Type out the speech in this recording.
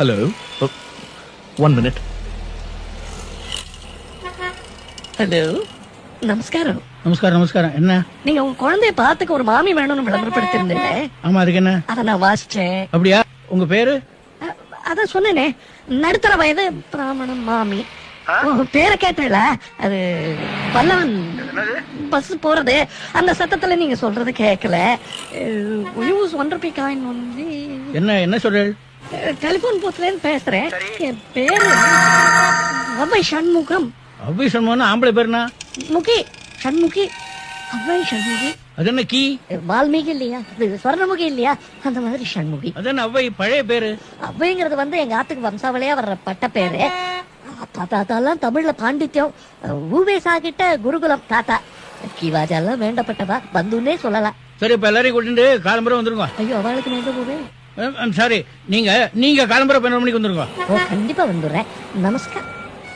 Hello one minute hello நமஸ்காரம் நமஸ்காரம் நமஸ்காரம் என்ன நீங்க உங்க குழந்தைய பார்த்துக்க ஒரு மாமி வேணும்னு விளம்பரப்படுத்திருந்தீங்களே ஆமா அதுக்கு என்ன? அத நான் வாசிச்சேன். அப்படியா? உங்க பேரு? அதான் சொன்னேனே. நடுத்தர வயது பிராமணன் மாமி. பேரை கேட்டல. அது பல்லவன் பஸ் போறது. அந்த சத்தத்துல நீங்க சொல்றது கேட்கல யூஸ் ஒன்றரை பி காயின் ஒன்லி என்ன என்ன சொல்றேன் டெலிபோன் பூத்துல இருந்து பேசுறேன் என் பேரு அவ்வை சண்முகம். அவ்வை சண்முகம்னா ஆம்பளை பேருனா? முகி சண்முகி அவ்வை சண்முகி. அது என்ன கீ? வால்மீகி இல்லையா? இது ஸ்வர்ணமுகி இல்லையா? அந்த மாதிரி சண்முகி. அது என்ன அவ்வை பழைய பேரு? அவ்வைங்கிறது வந்து எங்க ஆத்துக்கு வம்சாவளியா வர்ற பட்ட பேரு. அப்பா தாத்தாலாம் தமிழ்ல பாண்டித்யம். ஊவேசா கிட்ட குருகுலம். தாத்தா கிவாஜாலாம் வேண்டப்பட்டவா? பந்துன்னே சொல்லலாம். சரி இப்ப எல்லாரையும் கூட்டிட்டு காலம்பரம் வந்துருங்க. ஐயோ அவளுக்கு எங்க போவேன் சாரி நீங்க நீங்க கிளம்புற பன்னெண்டு மணிக்கு வந்துருங்க. ஓ கண்டிப்பா வந்துடுறேன். நமஸ்கார்.